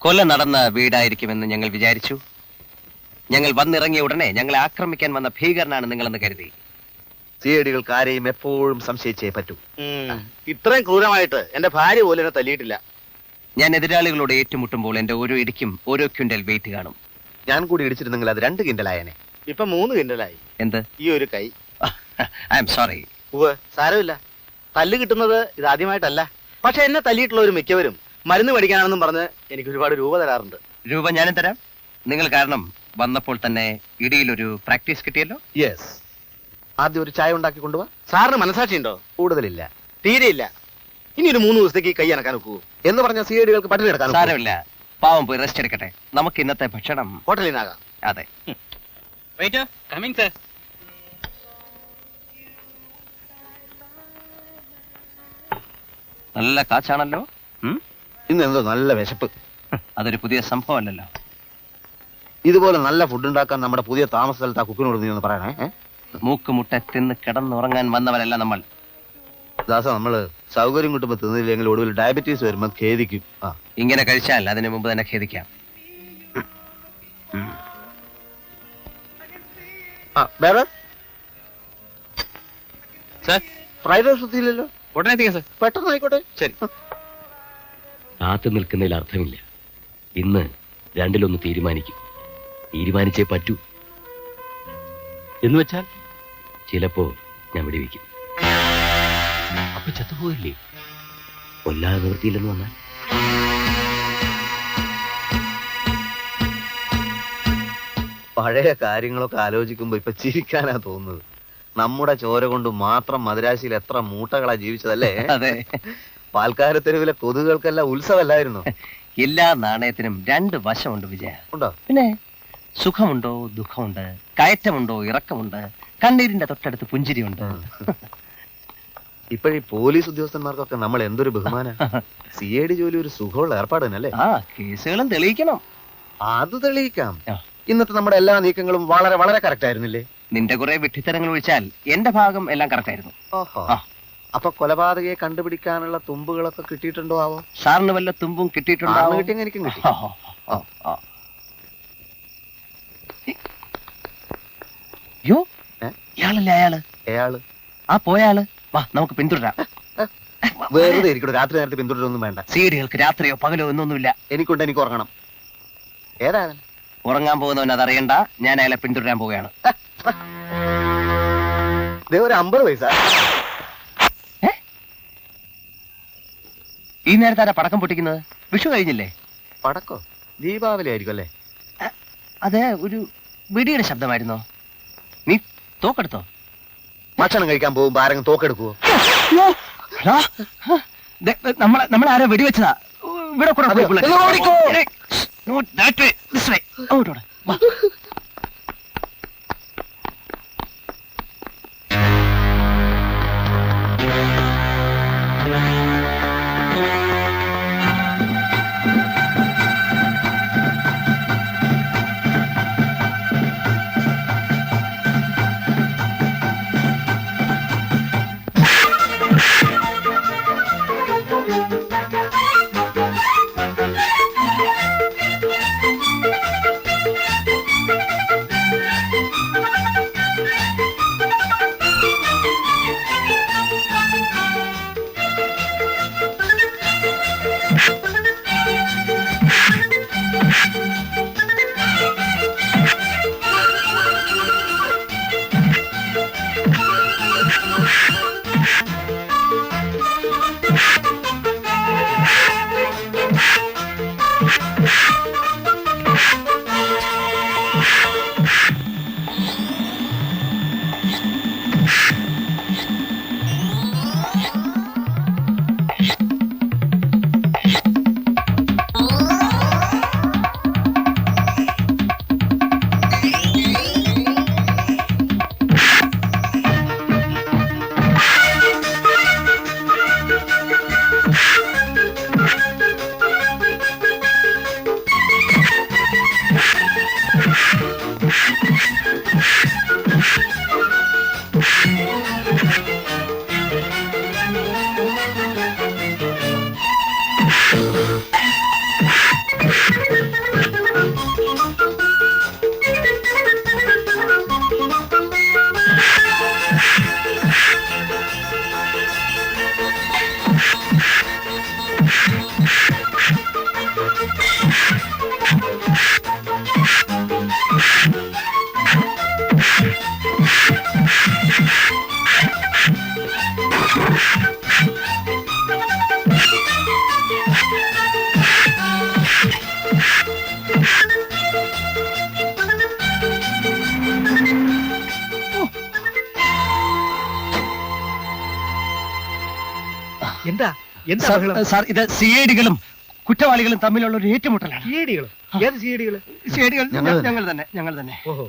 കൊല നടന്ന വീടായിരിക്കുമെന്ന് ഞങ്ങൾ വിചാരിച്ചു. ഞങ്ങൾ വന്നിറങ്ങിയ ഉടനെ ഞങ്ങളെ ആക്രമിക്കാൻ വന്ന ഭീകരനാണ് നിങ്ങളെന്ന് കരുതി. ഐ ആരെയും എപ്പോഴും സംശയിച്ചേ പറ്റൂ. ഇത്രയും ക്രൂരമായിട്ട് എന്റെ ഭാര്യ പോലും എന്നെ തല്ലിയിട്ടില്ല. ഞാൻ എതിരാളികളോട് ഏറ്റുമുട്ടുമ്പോൾ എന്റെ ഓരോ ഇടിക്കും ഓരോ ക്വിന്റൽ വെയിറ്റ് കാണും. ഞാൻ കൂടി ഇടിച്ചിരുന്നെങ്കിൽ അത് രണ്ട് കിൻഡലായനെ ഇപ്പൊ മൂന്ന് കിൻഡലായി എന്ത്? ഈ ഒരു കൈ. I am sorry. സാരമില്ല. തല്ല് കിട്ടുന്നത് ഇതാദ്യമായിട്ടല്ല പക്ഷെ എന്നെ തല്ലിയിട്ടുള്ളവർ മിക്കവരും മരുന്ന് മേടിക്കാനാണെന്നും പറഞ്ഞ് എനിക്ക് ഒരുപാട് രൂപ തരാറുണ്ട്. രൂപ ഞാനും തരാം. നിങ്ങൾ കാരണം വന്നപ്പോൾ തന്നെ ഇടിയിൽ ഒരു പ്രാക്ടീസ് കിട്ടിയല്ലോ? യെസ് ആദ്യം ഒരു ചായ ഉണ്ടാക്കി കൊണ്ടുപോവാ സാറിന് മനസാക്ഷിയുണ്ടോ? കൂടുതലില്ല. തീരെയില്ല. ഇനി ഒരു മൂന്ന് ദിവസത്തേക്ക് കൈ അനക്കാൻ നോക്കൂ എന്ന് പറഞ്ഞ സി ഐ ഡികൾക്ക് പട്ടിണി എടുക്കാൻ ഒക്കുവോ? സാരമില്ല. പാവം പോയി റെസ്റ്റ് എടുക്കട്ടെ. നമുക്ക് ഇന്നത്തെ ഭക്ഷണം ഹോട്ടലിൽ നിന്നാകാം. അതെ. വെയിറ്റ് കമ്മിങ് സർ നല്ല കാച്ചാണല്ലോ? ഇന്ന് എന്തോ നല്ല വിശപ്പ്. അതൊരു പുതിയ സംഭവമല്ലല്ലോ. ഇതുപോലെ നല്ല ഫുഡ് ഉണ്ടാക്കാൻ നമ്മുടെ പുതിയ താമസ സ്ഥലത്ത് ആ കുക്കിനോട് നീ ഒന്ന് പറയണേ? മൂക്കുമുട്ട തിന്ന് കിടന്നുറങ്ങാൻ വന്നവരല്ല നമ്മൾ. ദാസ നമ്മൾ സൗകര്യം കിട്ടുമ്പോ തിന്നില്ലെങ്കിൽ ഒടുവിൽ ഡയബറ്റീസ് വരുമ്പോ ഖേദിക്കും. ആ. ഇങ്ങനെ കഴിച്ചാൽ അതിനു മുമ്പ് തന്നെ ഖേദിക്കാം. ആ വേറെ? ഫ്രൈഡ് റൈസ് എത്തിയില്ലല്ലോ ഉടനെ എത്തിക്കാം സർ. പെട്ടെന്ന് ആയിക്കോട്ടെ. ശരി. കാത്തു നിൽക്കുന്നതിൽ അർത്ഥമില്ല. ഇന്ന് രണ്ടിലൊന്ന് തീരുമാനിക്കും. തീരുമാനിച്ചേ പറ്റൂ. എന്ന് വെച്ചാൽ ചിലപ്പോ ഞാൻ വെടിവെക്കും. അപ്പൊ ചത്തുപോയില്ലേ? കൊല്ലാതെ നിവൃത്തിയില്ലെന്ന് വന്നാൽ? പഴയ കാര്യങ്ങളൊക്കെ ആലോചിക്കുമ്പോ ഇപ്പൊ ചിരിക്കാനാ തോന്നുന്നത്. നമ്മുടെ ചോര കൊണ്ട് മാത്രം മദ്രാശിയിൽ എത്ര മൂട്ടകളാ ജീവിച്ചതല്ലേ? അതെ. പാൽക്കാര തെരുവിലെ കൊതുകുകൾക്കെല്ലാം ഉത്സവമല്ലായിരുന്നു? എല്ലാ നാണയത്തിനും രണ്ട് വശമുണ്ട് വിജയ. ഉണ്ടോ? പിന്നെ സുഖമുണ്ടോ ദുഃഖമുണ്ട്? കയറ്റമുണ്ടോ ഇറക്കമുണ്ട്? കണ്ണീരിന്റെ തൊട്ടടുത്ത് പുഞ്ചിരിയുണ്ട്. ഇപ്പോഴീ പോലീസ് ഉദ്യോഗസ്ഥന്മാർക്കൊക്കെ നമ്മൾ എന്തൊരു ബഹുമാന. സി ഐ ഡി ജോലി ഒരു സുഖമുള്ള ഏർപ്പാട് തന്നെയല്ലേ ആ കേസുകളും തെളിയിക്കണം. അത് തെളിയിക്കാം. ഇന്നത്തെ നമ്മുടെ എല്ലാ നീക്കങ്ങളും വളരെ വളരെ കറക്റ്റ് ആയിരുന്നില്ലേ? നിന്റെ കുറെ വിഡ്ഢിത്തരങ്ങൾ ഒഴിച്ചാൽ എന്റെ ഭാഗം എല്ലാം കറക്റ്റ് ആയിരുന്നു. ഓഹോ. ആ. അപ്പൊ കൊലപാതകയെ കണ്ടുപിടിക്കാനുള്ള തുമ്പുകളൊക്കെ കിട്ടിയിട്ടുണ്ടോ ആവോ? സാറിന് വല്ല തുമ്പും കിട്ടിയിട്ടുണ്ടോ ആറിന് കിട്ടിയെങ്കിൽ എനിക്കും കിട്ടി. യോ ഏ? ഇയാളല്ലേ അയാൾ? അയാൾ ആ പോയാൾ. വാ നമുക്ക് പിന്തുടരാം. വെറുതെ ഇരിക്കട്ടെ രാത്രി നേരത്തെ പിന്തുടരൊന്നും വേണ്ട. സീഡികൾക്ക് രാത്രിയോ പകലോ എന്നൊന്നുമില്ല. എനിക്കുണ്ട് എനിക്ക് ഉറങ്ങണം. ഏതാണ് ഉറങ്ങാൻ പോകുന്നവൻ അതറിയണ്ട. ഞാൻ അയാളെ പിന്തുടരാൻ പോവുകയാണ്. ദേ ഒരു അമ്പത് പൈസ. ഈ നേരത്തെ ആരാ പടക്കം പൊട്ടിക്കുന്നത്? വിഷു കഴിഞ്ഞില്ലേ? പടക്കോ? ദീപാവലി ആയിരിക്കും അല്ലേ? അതെ ഒരു വെടിയുടെ ശബ്ദമായിരുന്നോ? നീ തോക്കെടുത്തോ? ഭക്ഷണം കഴിക്കാൻ പോകുമ്പോ ആരെങ്കിലും തോക്കെടുക്കുവോ? നമ്മളെ നമ്മളാരോ വെടിവെച്ചതാ. ഇവിടെ കൂടെ പോയി bullet. എന്നാ ഓടിക്കോ. ഏയ്, no, that way, this way. അങ്ങോട്ട് ഓട്. എന്താ? സാർ, ഇത് സി ഐ ഡികളും കുറ്റവാളികളും തമ്മിലുള്ള ഒരു ഏറ്റുമുട്ടലാണ്. ഏത് സിഐഡികൾ സി ഐ ഡികൾ ഞങ്ങൾ തന്നെ. ഞങ്ങൾ തന്നെ ഞങ്ങൾ തന്നെ. ഓഹോ.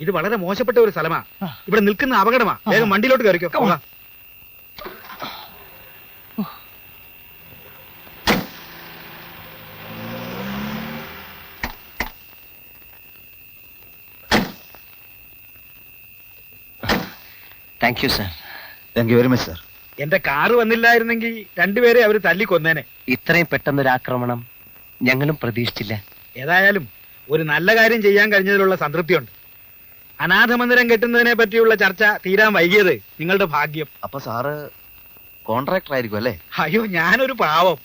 ഇത് വളരെ മോശപ്പെട്ട ഒരു സ്ഥലമാ. ഇവിടെ നിൽക്കുന്ന അപകടമാ. വേഗം വണ്ടിയിലോട്ട് കയറിക്കോ. Thank you sir thank you very much sir എന്റെ കാറ് വന്നില്ലായിരുന്നെങ്കിൽ രണ്ടുപേരെ അവർ തല്ലിക്കൊന്നേനെ ഇത്രയും പെട്ടെന്നൊരു ആക്രമണം ഞങ്ങളും പ്രതീക്ഷിച്ചില്ല. ഏതായാലും ഒരു നല്ല കാര്യം ചെയ്യാൻ കഴിഞ്ഞതിലുള്ള സംതൃപ്തിയുണ്ട്. അനാഥ മന്ദിരം കെട്ടുന്നതിനെ പറ്റിയുള്ള ചർച്ച തീരാൻ വൈകിയത് നിങ്ങളുടെ ഭാഗ്യം. അപ്പൊ സാറ് കോൺട്രാക്ടർ ആയിരിക്കും അല്ലേ? അയ്യോ ഞാനൊരു പാവം.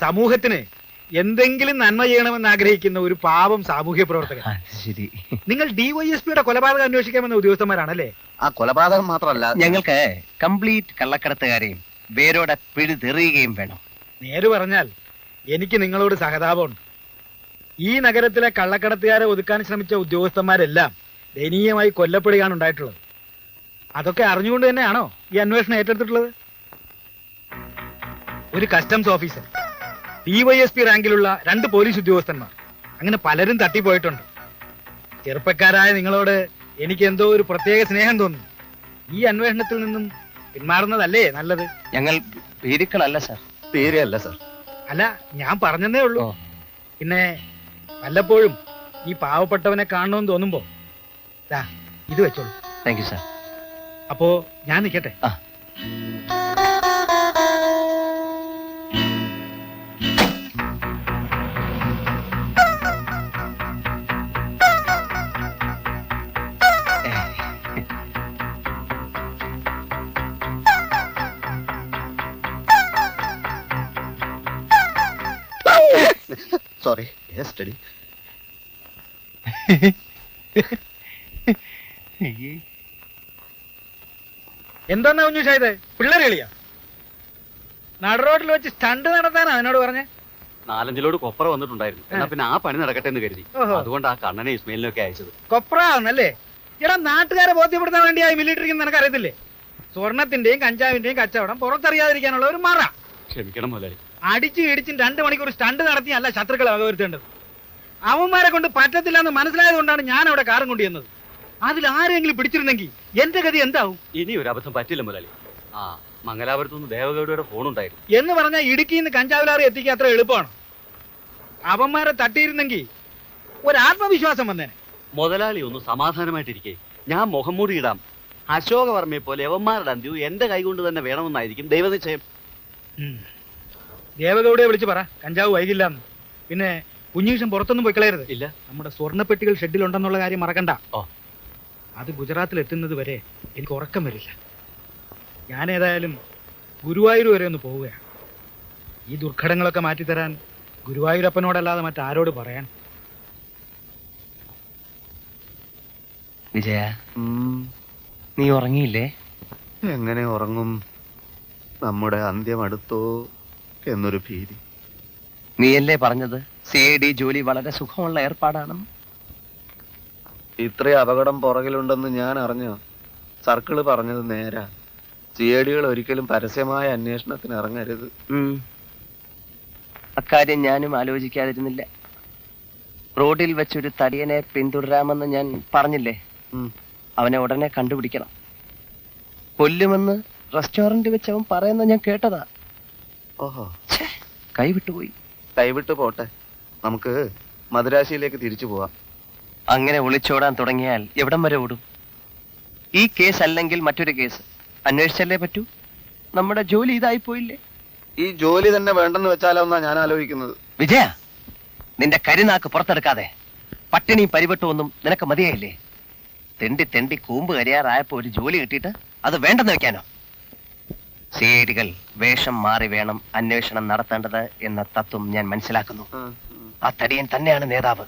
സമൂഹത്തിന് എന്തെങ്കിലും നന്മ ചെയ്യണമെന്ന് ആഗ്രഹിക്കുന്ന ഒരു പാവം സാമൂഹ്യ പ്രവർത്തകൻ. ശരി. നിങ്ങൾ ഡിവൈഎസ്പിയുടെ കൊലപാതകം അന്വേഷിക്കാമെന്ന ഉദ്യോഗസ്ഥന്മാരാണല്ലേ? ആ കൊലപാതകം മാത്രമല്ല ഞങ്ങൾക്ക് കംപ്ലീറ്റ് കള്ളക്കടത്തുകാരെയും വേരോടെ പിഴുതെറിയുകയും വേണം. നേര് പറഞ്ഞാൽ എനിക്ക് നിങ്ങളോട് സഹതാപമുണ്ട്. ഈ നഗരത്തിലെ കള്ളക്കടത്തുകാരെ ഒതുക്കാൻ ശ്രമിച്ച ഉദ്യോഗസ്ഥന്മാരെല്ലാം ദയനീയമായി കൊല്ലപ്പെടുകയാണ് ഉണ്ടായിട്ടുള്ളത്. അതൊക്കെ അറിഞ്ഞുകൊണ്ട് തന്നെയാണോ ഈ അന്വേഷണം ഏറ്റെടുത്തിട്ടുള്ളത്? ഒരു കസ്റ്റംസ് ഓഫീസർ ഡിവൈഎസ്പി റാങ്കിലുള്ള രണ്ട് പോലീസ് ഉദ്യോഗസ്ഥന്മാർ. അങ്ങനെ പലരും തട്ടിപ്പോയിട്ടുണ്ട്. ചെറുപ്പക്കാരായ നിങ്ങളോട് എനിക്ക് എന്തോ ഒരു പ്രത്യേക സ്നേഹം തോന്നുന്നു. ഈ അന്വേഷണത്തിൽ നിന്നും പിന്മാറുന്നതല്ലേ നല്ലത്? ഞങ്ങൾ ഭീരുക്കളല്ല സർ. തീരെയല്ല സർ. അല്ല ഞാൻ പറഞ്ഞതേ ഉള്ളൂ. പിന്നെ വല്ലപ്പോഴും ഈ പാവപ്പെട്ടവനെ കാണണമെന്ന് തോന്നുമ്പോ ദാ ഇത് വെച്ചോളൂ. താങ്ക് യു സാർ അപ്പോ ഞാൻ നിൽക്കട്ടെ ആ. സോറി സ്റ്റഡി എന്താന്നാ കുഞ്ഞു ഷായത് പിള്ളേർ കളിയാ? നടുറോഡിൽ വെച്ച് സ്റ്റണ്ട് നടത്താനാ എന്നോട് പറഞ്ഞേ? നാലഞ്ചിലോട് കൊപ്ര വന്നിട്ടുണ്ടായിരുന്നു. എന്നാ പിന്നെ ആ പണി നടക്കട്ടെ എന്ന് കരുതി. ഓഹോ. അതുകൊണ്ട് ആ കണ്ണനെ ഇസ്മയിലിനൊക്കെ അയച്ചത്. ആണല്ലേ? എടാ നാട്ടുകാരെ ബോധ്യപ്പെടുത്താൻ വേണ്ടി ആ മിലിറ്ററിക്ക് നിനക്ക് അറിയത്തില്ലേ? സ്വർണത്തിന്റെയും കഞ്ചാവിന്റെയും കച്ചവടം പുറത്തറിയാതിരിക്കാനുള്ള ഒരു മറ. ക്ഷമിക്കണം മുതലാളി. അടിച്ചു ഇടിച്ചും രണ്ട് മണിക്കൂർ സ്റ്റണ്ട് നടത്തിയല്ല ശത്രുക്കളെ വകവരുത്തേണ്ടത്. അവന്മാരെ കൊണ്ട് പറ്റത്തില്ല എന്ന് മനസ്സിലായത് കൊണ്ടാണ് ഞാൻ അവിടെ കാറും കൊണ്ടു ചെന്നത്. അതിൽ ആരെങ്കിലും പിടിച്ചിരുന്നെങ്കിൽ എന്റെ ഗതി എന്താവും? ഇനി ഒരു അബദ്ധം പറ്റില്ല മുതലാളി. ആ മംഗലാപുരത്തു നിന്ന് ദേവഗൗഡയുടെ ഫോൺ ഉണ്ടായിരുന്നു. എന്ന് പറഞ്ഞാൽ ഇടുക്കിയിൽ നിന്ന് കഞ്ചാവിലാറി എത്തിക്കുക അത്ര എളുപ്പമാണ്. അവന്മാരെ തട്ടിയിരുന്നെങ്കിൽ ഒരു ആത്മവിശ്വാസം വന്നേനെ. മുതലാളി ഒന്ന് സമാധാനമായിട്ടിരിക്കെ. ഞാൻ മുഖം മൂടി ഇടാം. അശോകവർമ്മയെ പോലെ യവന്മാരുടെ അന്ത്യവും എന്റെ കൈകൊണ്ട് തന്നെ വേണമെന്നായിരിക്കും ദൈവനിശ്ചയം. ദേവഗൗഡയെ വിളിച്ച് പറ. കഞ്ചാവ് വൈകില്ലാന്ന്. പിന്നെ കുഞ്ഞീഷം പുറത്തൊന്നും പോയി കളയരുത്. ഇല്ല. നമ്മുടെ സ്വർണപ്പെട്ടികൾ ഷെഡിലുണ്ടെന്നുള്ള കാര്യം മറക്കണ്ട. ഓ. അത് ഗുജറാത്തിൽ എത്തുന്നത് വരെ എനിക്ക് ഉറക്കം വരില്ല. ഞാൻ ഏതായാലും ഗുരുവായൂർ വരെ ഒന്ന് പോവുകയാണ്. ഈ ദുർഘടങ്ങളൊക്കെ മാറ്റിത്തരാൻ ഗുരുവായൂരപ്പനോടല്ലാതെ മറ്റാരോട് പറയാൻ? വിജയ നീ ഉറങ്ങിയില്ലേ? എങ്ങനെ ഉറങ്ങും? നമ്മുടെ അന്ത്യം അടുത്തോ? എന്നൊരു ഭീതി. നീയല്ലേ പറഞ്ഞത്? സി ഐ ഡി ജോലി വളരെ സുഖമുള്ള ഏർപ്പാടാണെന്ന് ഇത്രയും അപകടം പുറകിലുണ്ടെന്ന് ഞാൻ അറിഞ്ഞു. സർക്കിൾ പറഞ്ഞത് നേരാ. സി ഐ ഡികൾ ഒരിക്കലും പരസ്യമായ അന്വേഷണത്തിന് ഇറങ്ങരുത്. അക്കാര്യം ഞാനും ആലോചിക്കാതിരുന്നില്ല. റോഡിൽ വെച്ചൊരു തടിയനെ പിന്തുടരാമെന്ന് ഞാൻ പറഞ്ഞില്ലേ? ഉം. അവനെ ഉടനെ കണ്ടുപിടിക്കണം. കൊല്ലുമെന്ന് റെസ്റ്റോറന്റ് വെച്ച് അവൻ പറയുന്ന ഞാൻ കേട്ടതാ. ഓഹോ. കൈവിട്ടുപോയി കൈവിട്ടു പോട്ടെ. നമുക്ക് മദുരാശിയിലേക്ക് തിരിച്ചു പോവാം. അങ്ങനെ ഒളിച്ചോടാൻ തുടങ്ങിയാൽ എവിടം വരെ ഓടും? ഈ കേസ് അല്ലെങ്കിൽ മറ്റൊരു കേസ് അന്വേഷിച്ചല്ലേ പറ്റൂ? നമ്മുടെ ജോലി ഇതായി പോയില്ലേ? ഈ ജോലി തന്നെ വേണ്ടെന്ന് വെച്ചാലോ എന്നാ ഞാൻ ആലോചിക്കുന്നത്. വിജയ നിന്റെ കരിനാക്ക് പുറത്തെടുക്കാതെ പട്ടിണിയും പരിവട്ടവും നിനക്ക് മതിയായില്ലേ? തെണ്ടി തെണ്ടി കൂമ്പ് കരിയാറായപ്പോ ഒരു ജോലി കിട്ടിയിട്ട് അത് വേണ്ടെന്ന് വെക്കാനോ? സി ഐ ഡികൾ വേഷം മാറി വേണം അന്വേഷണം നടത്തേണ്ടത് എന്ന തത്വം ഞാൻ മനസ്സിലാക്കുന്നു. ആ തടിയൻ തന്നെയാണ് നേതാവ്.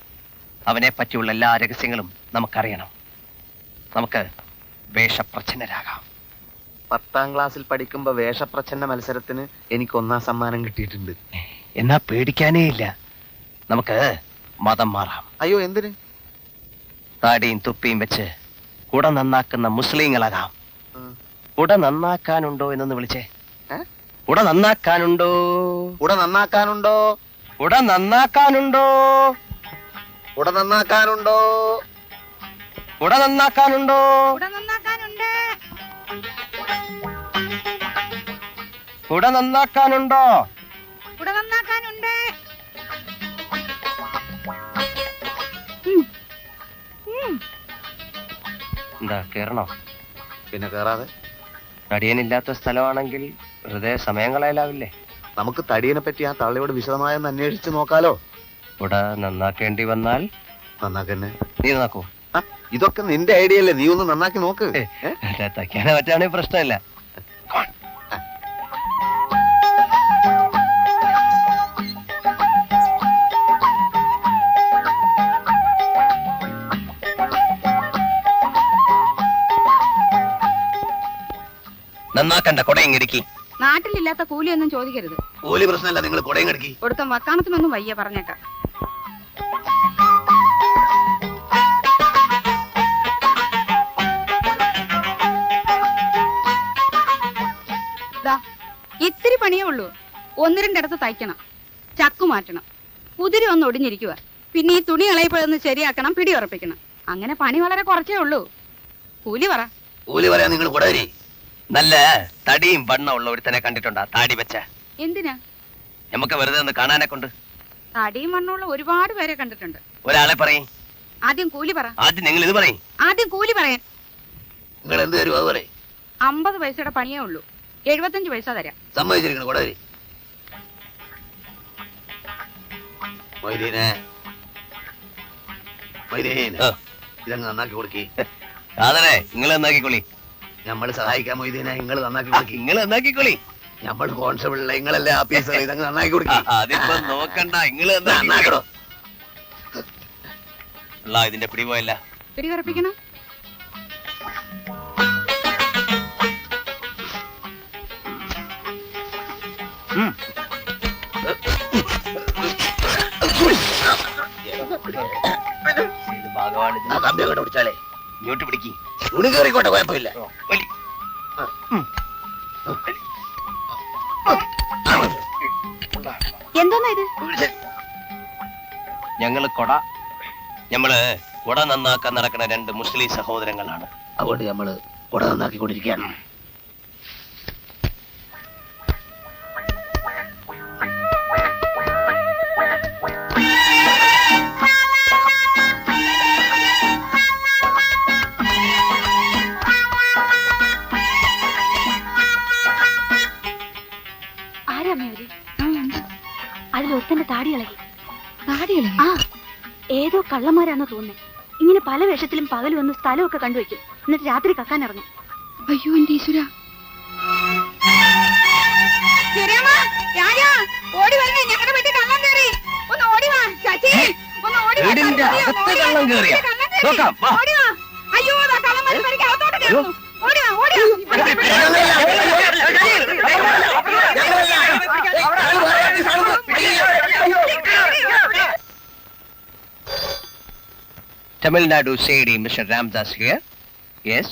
അവനെ പറ്റിയുള്ള എല്ലാ രഹസ്യങ്ങളും നമുക്കറിയണം. നമുക്ക് വേഷപ്രച്ഛന്നരാകാം. പത്താം ക്ലാസ്സിൽ പഠിക്കുമ്പോ വേഷപ്രച്ഛന്ന മത്സരത്തിന് എനിക്ക് ഒന്നാം സമ്മാനം കിട്ടിയിട്ടുണ്ട്. എന്നാ പേടിക്കാനേ ഇല്ല. നമുക്ക് മതം മാറാം. അയ്യോ എന്തിന്? താടിയും തുപ്പിയും വെച്ച് കുട നന്നാക്കുന്ന മുസ്ലിങ്ങളാകാം. ഉം. കുട നന്നാക്കാനുണ്ടോ എന്നൊന്ന് വിളിച്ചേ? ഉട നന്നാക്കാനുണ്ടോ? ഉട നന്നാക്കാനുണ്ടോ? ഉട നന്നാക്കാനുണ്ടോ? ഉട നന്നാക്കാനുണ്ടോ? ഉട നന്നാക്കാനുണ്ടോ? ഉട നന്നാക്കാനുണ്ടോ. നന്നാക്കാനുണ്ട്? എന്താ കേറണോ? പിന്നെ കേറാതെ. അടിയനില്ലാത്ത സ്ഥലമാണെങ്കിൽ ഹൃദയ സമയം കളയലാവില്ലേ നമുക്ക് തടിയനെ പറ്റി ആ തള്ളിയോട് വിശദമായൊന്ന് അന്വേഷിച്ച് നോക്കാലോ. ഇവിടെ നന്നാക്കേണ്ടി വന്നാൽ? നന്നാക്കന്നെ. നീ നന്നാക്കോ. ഇതൊക്കെ നിന്റെ ഐഡിയ അല്ലേ നീ ഒന്ന് നന്നാക്കി നോക്ക്. തയ്ക്കാനെ പറ്റാണെങ്കിൽ പ്രശ്നമില്ല. നന്നാക്കണ്ട കൊടയും കിടക്കി. നാട്ടിലില്ലാത്ത കൂലിയൊന്നും ചോദിക്കരുത്. കൂലി പ്രശ്നമല്ല നിങ്ങൾ കൊടയും കിടക്കി. കൊടുത്ത വക്കാണത്തിനൊന്നും വയ്യ പറഞ്ഞേക്കാം. ഇത്തിരി പണിയേ ഉള്ളൂ. ഒന്ന് രണ്ടിടത്ത് തയ്ക്കണം. ചക്കു മാറ്റണം. കുതിരി ഒന്ന് ഒടിഞ്ഞിരിക്കുക. പിന്നെ ഈ തുണി ഇളയപ്പോഴൊന്ന് ശരിയാക്കണം പിടി ഉറപ്പിക്കണം അങ്ങനെ പണി വളരെ കുറച്ചേ ഉള്ളൂ. കൂലി പറ. കൂലി പറയാ നിങ്ങൾ കുടവരി നല്ല തടിയും വണ്ണം ഉള്ള ഒരുത്തനെ കണ്ടിട്ടുണ്ടാ? താടി വെച്ച. എന്തിനാ? നമുക്ക് വെറുതെ ഒന്ന് കാണാനെ കൊണ്ട്. തടിയും മണ്ണുള്ള ഒരുപാട് പേരെ കണ്ടിട്ടുണ്ട്. ഒരാളെ പറയും. ആദ്യം കൂലി പറ. ആദ്യം നിങ്ങൾ ഇത് പറയും. ആദ്യം കൂലി പറയാൻ. നിങ്ങൾ എന്ത് തരും അത് പറയും. അമ്പത് പൈസയുടെ പണിയേ ഉള്ളൂ. എഴുപത്തഞ്ച് പൈസ തരാം. സമ്മതിച്ചിരിക്കണം കൂടെ. ഇതങ്ങ് നന്നാക്കി കൊടുക്കി. അതെ നിങ്ങൾ നന്നാക്കിക്കൊള്ളി നമ്മൾ സഹായിക്കാൻ മൊയ്തീനെ നിങ്ങൾ നന്നാക്കി കൊടുക്കി. നിങ്ങൾ നന്നാക്കിക്കൊള്ളി നമ്മൾ കോൺസ്റ്റബിളിലെ നിങ്ങളല്ലേ ആഫീസർ ഇതങ്ങ് നന്നാക്കി കൊടുക്കി. അതിപ്പോ നോക്കണ്ട നിങ്ങൾ നന്നാക്കടോ ഇതിന്റെ പിടി പോയല്ല. പിടി കറപ്പിക്കണം അങ്ങോട്ട് പിടിച്ചാലേ ഇങ്ങോട്ട് പിടിക്കി. തുണി കയറിക്കോട്ടെ കുഴപ്പമില്ല. എന്തോന്നാ ഇത്? ഞങ്ങൾ കൊട. ഞമ്മൾ കൊട നന്നാക്കാൻ നടക്കുന്ന രണ്ട് മുസ്ലിം സഹോദരങ്ങളാണ്. അതുകൊണ്ട് ഞമ്മൾ കൊട നന്നാക്കി അതിലൊരുത്തന്റെ താടി ഇളകി താടി ഇളകി? ആ ഏതോ കള്ളന്മാരാണെന്ന് തോന്നുന്നേ ഇങ്ങനെ പല വേഷത്തിലും പകൽ വന്ന് സ്ഥലമൊക്കെ കണ്ടുവയ്ക്കും എന്നിട്ട് രാത്രി കക്കാൻ ഇറങ്ങും അയ്യോ എന്റെ ഈശ്വര ഓടി വരണേ ഞങ്ങളുടെ വീട്ടിൽ കള്ളം കയറി ഒന്ന് ഓടി വാ ചാച്ചി ഒന്ന് ഓടി വാ, വീടിന്റെ അകത്ത് കള്ളം. നോക്കാം, വാ. കള്ളന്മാര് Nadu അകത്തോട്ട് Mr. Ramdas here. Yes.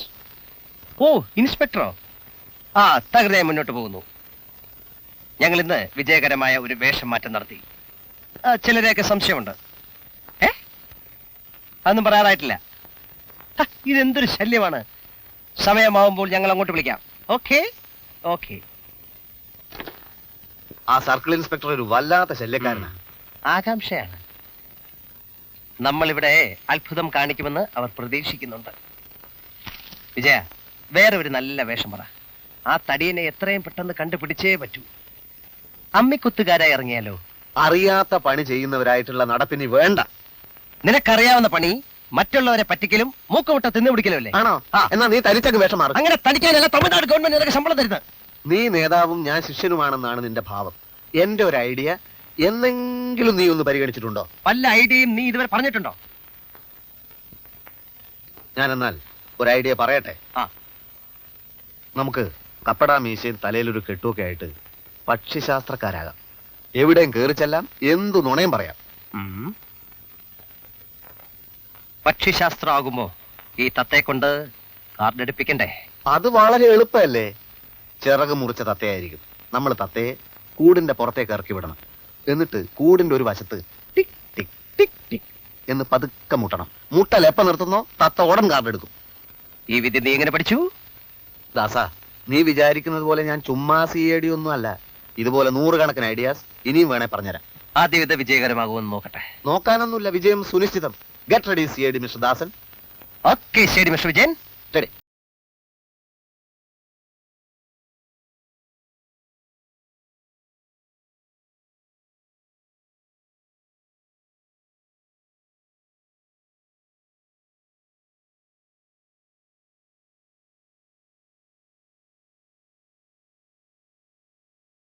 ഓ ഇൻസ്പെക്ടറോ? ആ തകൃതയെ മുന്നോട്ട് പോകുന്നു. ഞങ്ങൾ ഇന്ന് വിജയകരമായ ഒരു വേഷം മാറ്റം നടത്തി. ചിലരെയൊക്കെ സംശയമുണ്ട്. ഏ? അതൊന്നും പറയാറായിട്ടില്ല. ഇതെന്തൊരു ശല്യമാണ്? സമയമാവുമ്പോൾ ഞങ്ങൾ അങ്ങോട്ട് വിളിക്കാം. ഓക്കെ ഓക്കെ ആ സർക്കിൾ ഇൻസ്പെക്ടർ ഒരു വല്ലാത്ത ശല്യക്കാരനാണ് ആകാംക്ഷയാണ്. നമ്മളിവിടെ അത്ഭുതം കാണിക്കുമെന്ന് അവർ പ്രതീക്ഷിക്കുന്നുണ്ട്. വിജയ വേറെ ഒരു നല്ല വേഷം പറ. ആ തടിയനെ എത്രയും പെട്ടെന്ന് കണ്ടുപിടിച്ചേ പറ്റൂ. അമ്മിക്കുത്തുകാരായി ഇറങ്ങിയാലോ? അറിയാത്ത പണി ചെയ്യുന്നവരായിട്ടുള്ള നടപ്പിനി വേണ്ട. നിനക്കറിയാവുന്ന പണി മറ്റുള്ളവരെ പറ്റിക്കലും മൂക്കമുട്ട തിന്നുപിടിക്കലും അല്ലേ? ആണോ? എന്നാ നീ തനിച്ചങ്ങ് വേഷം മാറും. അങ്ങനെ തടിക്കാനല്ല തമിഴ്നാട് ഗവൺമെന്റ് നിനക്ക് ശമ്പളം തരുന്നത്. നീ നേതാവും ഞാൻ ശിഷ്യനുമാണെന്നാണ് നിന്റെ ഭാവം. എന്റെ ഒരു ഐഡിയ എന്നെങ്കിലും നീ ഒന്ന് പരിഗണിച്ചിട്ടുണ്ടോ? പല ഐഡിയയും നീ ഇതുവരെ പറഞ്ഞിട്ടുണ്ടോ? ഞാൻ എന്നാൽ ഒരു ഐഡിയ പറയട്ടെ? ആ. നമുക്ക് കപ്പട മീശയും തലയിലൊരു കെട്ടുമൊക്കെ ആയിട്ട് പക്ഷിശാസ്ത്രക്കാരാകാം. എവിടെയും കയറി ചെല്ലാം എന്തു നുണയും പറയാം. പക്ഷിശാസ്ത്രമാകുമ്പോ ഈ തത്തെ കൊണ്ട് കാർഡ് എടുപ്പിക്കണ്ടേ? അത് വളരെ എളുപ്പമല്ലേ? ചിറക് മുറിച്ച തത്തയായിരിക്കും. നമ്മൾ തത്തയെ കൂടിന്റെ പുറത്തേക്ക് ഇറക്കി വിടണം. എന്നിട്ട് കൂടിന്റെ ഒരു വശത്ത് ടിക് ടിക് ടിക് ടിക് എന്ന് പതുക്കെ മുട്ടണം. മുട്ടൽ എപ്പ നിർത്തുന്നോ? തത്ത ഉടൻ കാർഡെടുക്കും ഈ വിദ്യ നീ എങ്ങനെ പഠിച്ചു? ദാസാ നീ വിചാരിക്കുന്നത് പോലെ ഞാൻ ചുമ്മാ സി ഐ ഡി ഒന്നും അല്ല. ഇതുപോലെ നൂറുകണക്കിന് ഐഡിയാസ് ഇനിയും വേണേ പറഞ്ഞുതരാം. ആദ്യം ഇത് വിജയകരമാകുമെന്ന് നോക്കട്ടെ. നോക്കാനൊന്നുമില്ല വിജയം സുനിശ്ചിതം. Get ready C I D mister Dasan. Okay ശരി മിസ്റ്റർ വിജയൻ. റെഡി